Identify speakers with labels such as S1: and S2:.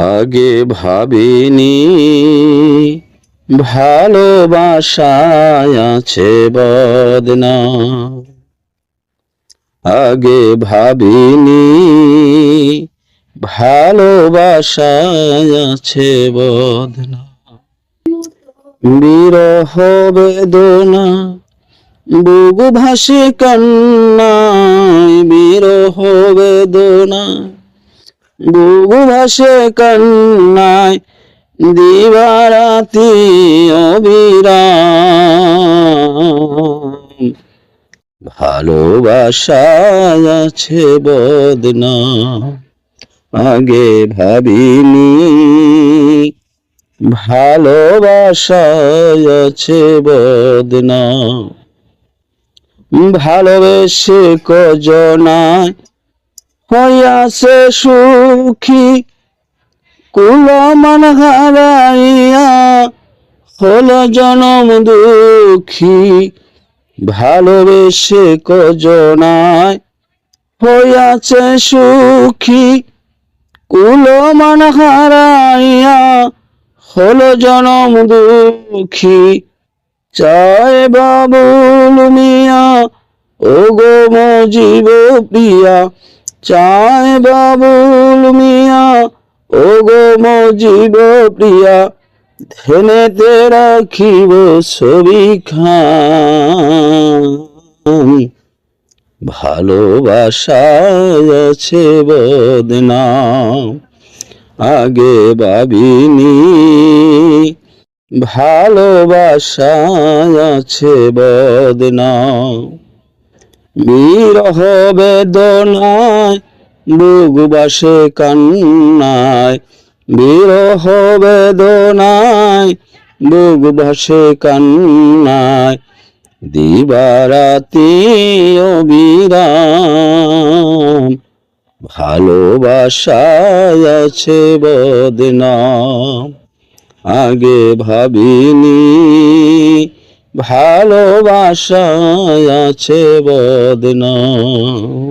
S1: আগে ভাবিনি। ভালোবাসায় আছে বদনা আগে ভাবিনি। ভালোবাসায় আছে বদনা বিরহ বেদনা, বুগু ভাসে কান্নায় বিরহ বেদনা বুগু ভাসে কান্নায় দিবারাতি অবিরাম। ভালোবাসায় আছে বদনা, আগে ভাবিনি। ভালোবাসায় আছে বদনা, ভালোবেসে কজনায় হইয়াছে সুখী, কুলমান হারাইয়া হল জনম দুঃখী, ভালোবেসে কজনায় হইয়াছে সুখী, কুলমান হারাইয়া হল জনম দুঃখী। চায় বাবুল মিয়া ও গো মজিব প্রিয়া চায় বাবুল মিয়া ও গো মজিব প্রিয়া ধেনেতে রাখিব ছবি খান ভালোবাসায় আছে বদনাম, আগে ভাবিনি। ভালোবাসায় আছে বদনাম বিরহ বেদনায় বুক বাসে কান্নায়। বিরহ বেদনায় বুক বাসে কান্নায়। দিবারাতি অবিরাম, ভালোবাসায় আছে বদনাম। আগে ভাবিনি ভালোবাসায় আছে বদনাম।